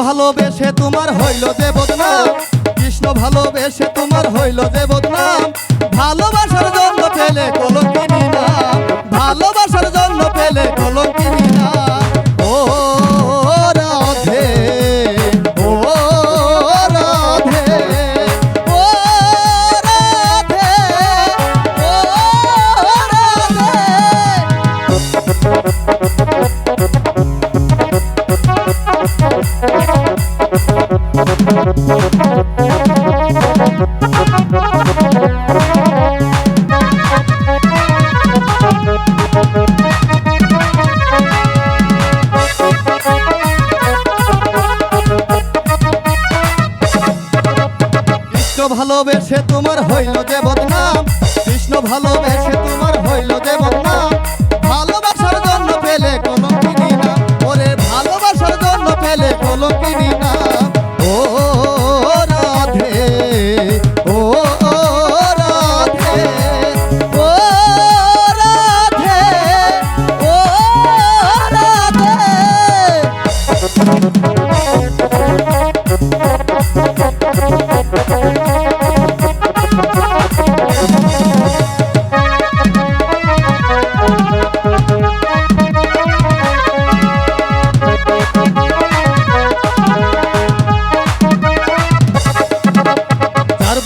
ভালোবেসে তোমার হইল দেবতনাম কৃষ্ণ ভালোবেসে তোমার হইল দেবতনাম ভালোবাসে ভালোবেসে তোমার হইল যে বদনাম। কৃষ্ণ ভালোবেসে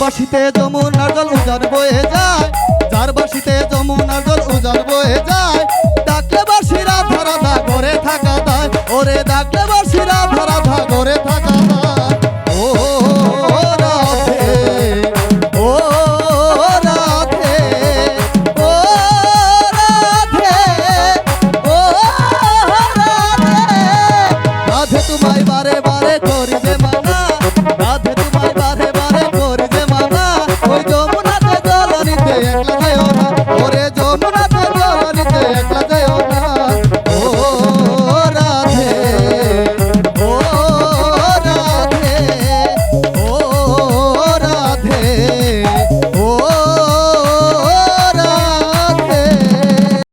বাসিতে যমুনার জল উজার বয়ে যায় যার বাসিতে যমুনার জল উজার বয়ে যায়